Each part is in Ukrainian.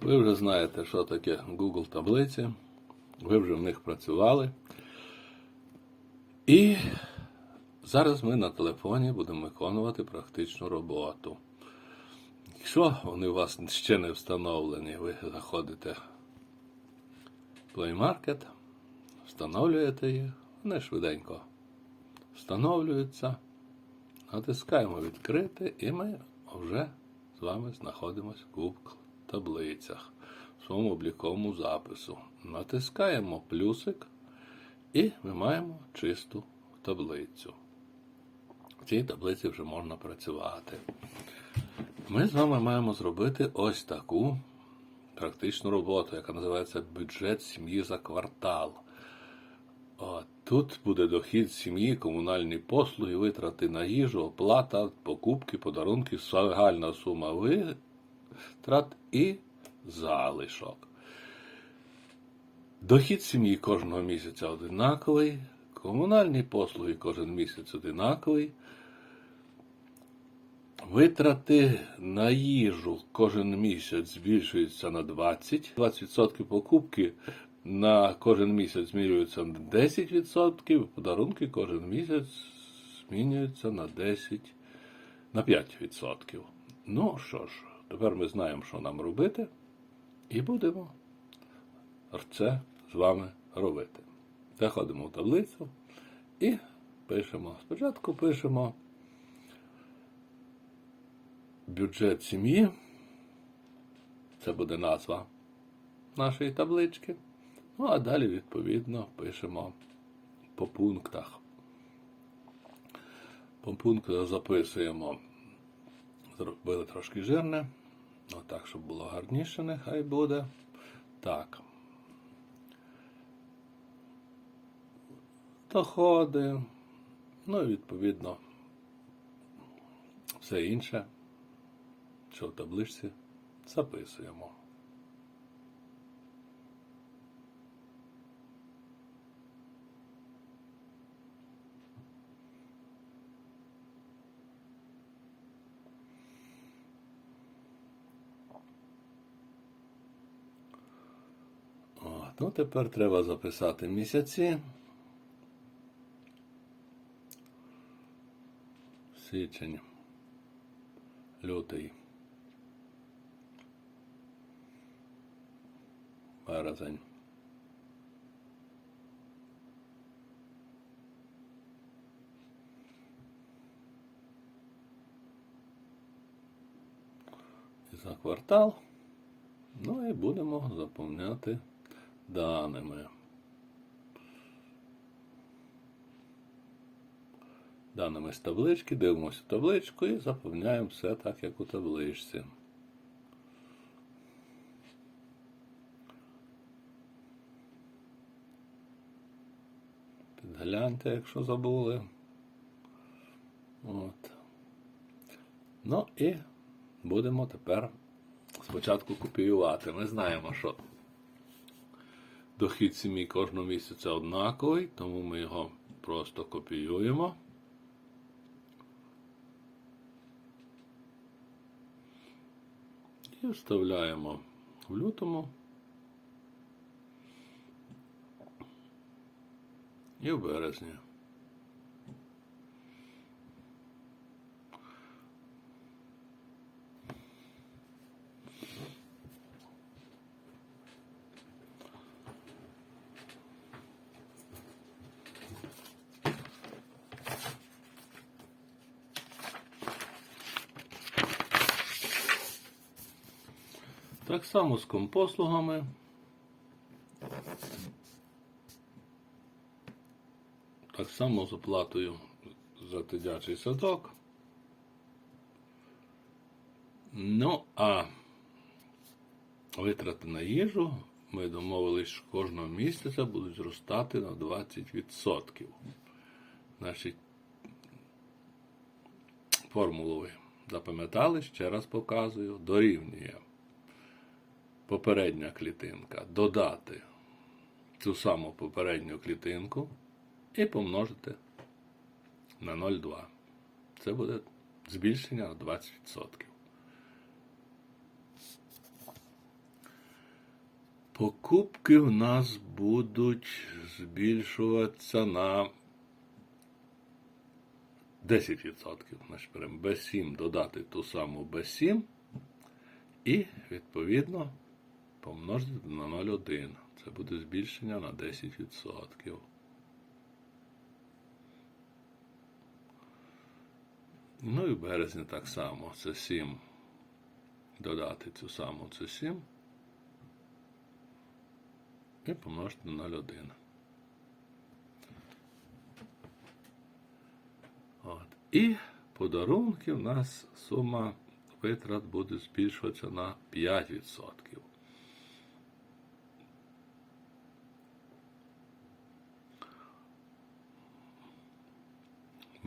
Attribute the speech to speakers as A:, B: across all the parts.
A: Ви вже знаєте, що таке Google таблиці. Ви вже в них працювали. І зараз ми на телефоні будемо виконувати практичну роботу. Якщо вони у вас ще не встановлені, ви заходите в Play Market, встановлюєте їх, вони швиденько встановлюються. Натискаємо відкрити, і ми вже з вами знаходимося в Google таблицях в своєму обліковому запису. Натискаємо плюсик, і ми маємо чисту таблицю. В цій таблиці вже можна працювати. Ми з вами маємо зробити ось таку практичну роботу, яка називається бюджет сім'ї за квартал. От, тут буде дохід сім'ї, комунальні послуги, витрати на їжу, оплата, покупки, подарунки, загальна сума витрат і залишок. Дохід сім'ї кожного місяця одинаковий, комунальні послуги кожен місяць одинаковий. Витрати на їжу кожен місяць збільшуються на 20. 20% покупки на кожен місяць змінюються на 10%, подарунки кожен місяць змінюються на 10, на 5%. Ну що ж, тепер ми знаємо, що нам робити, і будемо це з вами робити. Заходимо в таблицю і пишемо. Спочатку пишемо бюджет сім'ї. Це буде назва нашої таблички. Ну, а далі, відповідно, пишемо по пунктах. По пунктах записуємо. Зробили трошки жирне. Отак, щоб було гарніше, нехай буде. Так. Доходи. Ну і відповідно все інше, що в табличці, записуємо. От, ну тепер треба записати місяці. Січень, лютий, березень. За квартал. Ну і будемо заповняти даними. Даними з таблички, дивимося табличку і заповняємо все так, як у табличці. Підгляньте, якщо забули. От. Ну і будемо тепер спочатку копіювати. Ми знаємо, що дохід сім'ї кожного місяця однаковий, тому ми його просто копіюємо. І вставляємо в лютому і в березні. Так само з компослугами. Так само з оплатою за дитячий садок. Ну, а витрати на їжу ми домовились, що кожного місяця будуть зростати на 20%. Значить, формулу запам'ятали, ще раз показую, дорівнює попередня клітинка додати цю саму попередню клітинку і помножити на 0,2. Це буде збільшення на 20%. Покупки в нас будуть збільшуватися на 10%. Значить, беремо B7 додати ту саму B7 і, відповідно, помножити на 0,1. Це буде збільшення на 10%. Ну і в березні так само. Це 7. Додати цю саму це 7. І помножити на 0,1. От. І подарунки у нас сума витрат буде збільшуватися на 5%.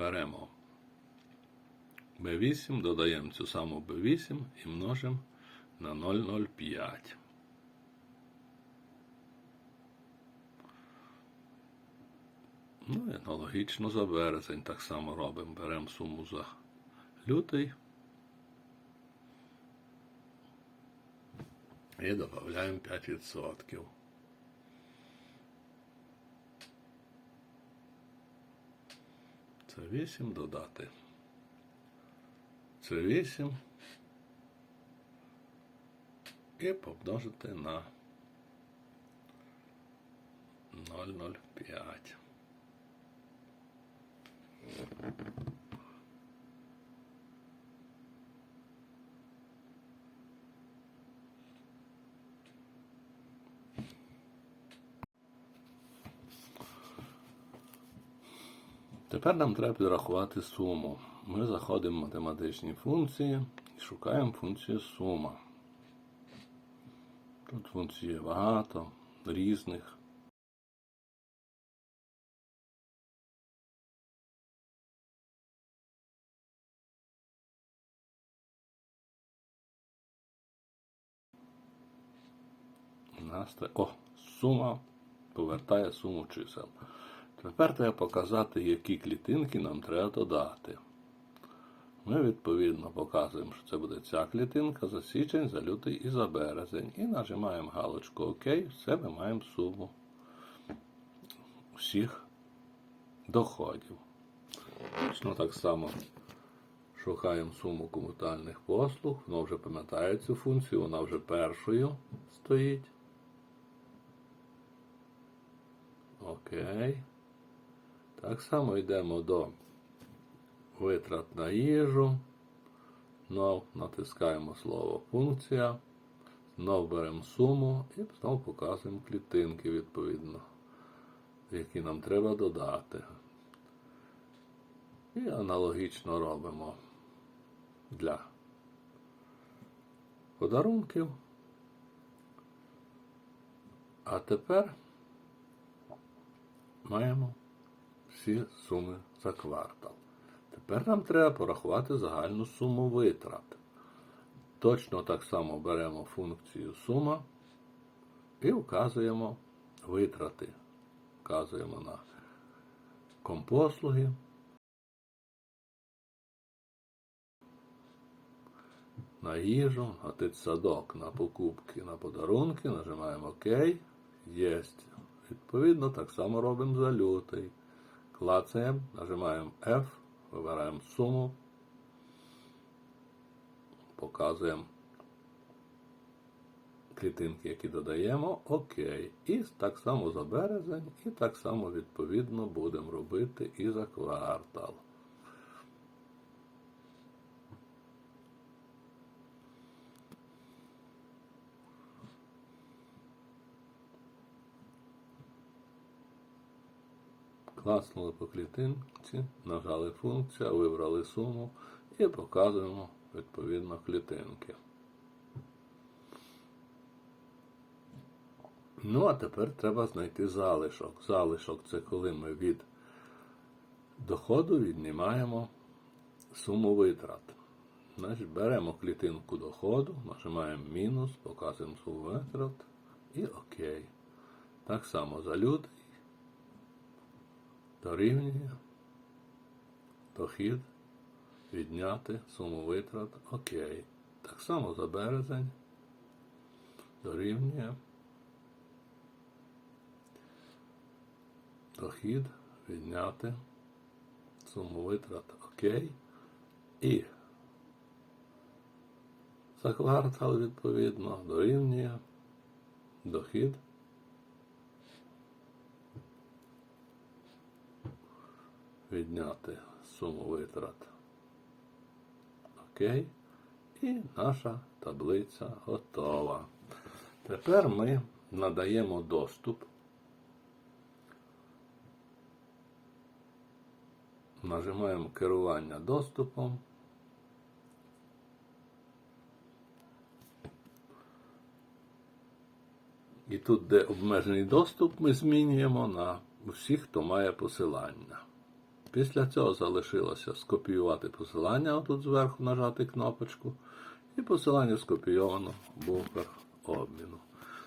A: Беремо B8, додаємо цю саму B8 і множимо на 0,05. Ну і аналогічно за березень так само робимо. Беремо суму за лютий і додаємо 5%. Це 8 додати. Це 8 і помножити на 0,05. Тепер нам треба підрахувати суму. Ми заходимо в математичні функції і шукаємо функцію сума. Тут функцій багато, різних. О, сума повертає суму чисел. Тепер треба показати, які клітинки нам треба додати. Ми відповідно показуємо, що це буде ця клітинка за січень, за лютий і за березень. І нажимаємо галочку ОК, все ми маємо суму всіх доходів. Точно так само шукаємо суму комутальних послуг. Воно вже пам'ятає цю функцію, вона вже першою стоїть. Окей. Так само йдемо до витрат на їжу. Знов натискаємо слово функція. Знов беремо суму і знову показуємо клітинки відповідно, які нам треба додати. І аналогічно робимо для подарунків. А тепер маємо всі суми за квартал. Тепер нам треба порахувати загальну суму витрат. Точно так само беремо функцію сума і вказуємо витрати. Вказуємо на компослуги. На їжу, на дитсадок, на покупки, на подарунки, нажимаємо ОК. Єсть. Відповідно, так само робимо за лютий. Клацаємо, нажимаємо F, вибираємо суму, показуємо клітинки, які додаємо, ОК. І так само за березень, і так само відповідно будемо робити і за квартал. Класнули по клітинці, нажали функція, вибрали суму і показуємо відповідно клітинки. Ну, а тепер треба знайти залишок. Залишок це коли ми від доходу віднімаємо суму витрат. Значить, беремо клітинку доходу, нажимаємо мінус, показуємо суму витрат і ОК. Так само за лютий дорівнює дохід відняти суму витрат ОК. Так само за березень дорівнює дохід відняти суму витрат ОК. І за квартал відповідно дорівнює дохід. Відняти суму витрат. Окей. І наша таблиця готова. Тепер ми надаємо доступ. Нажимаємо керування доступом. І тут, де обмежений доступ, ми змінюємо на всіх, хто має посилання. Після цього залишилося скопіювати посилання, отут зверху нажати кнопочку, і посилання скопійовано в буфер обміну.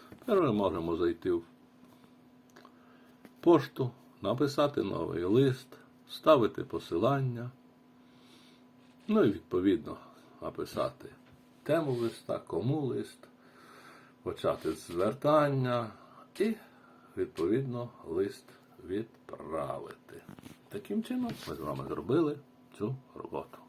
A: Тепер ми можемо зайти в пошту, написати новий лист, вставити посилання, ну і відповідно написати тему листа, кому лист, почати з звертання і, відповідно, лист відправити. Таким чином ми з вами зробили цю роботу.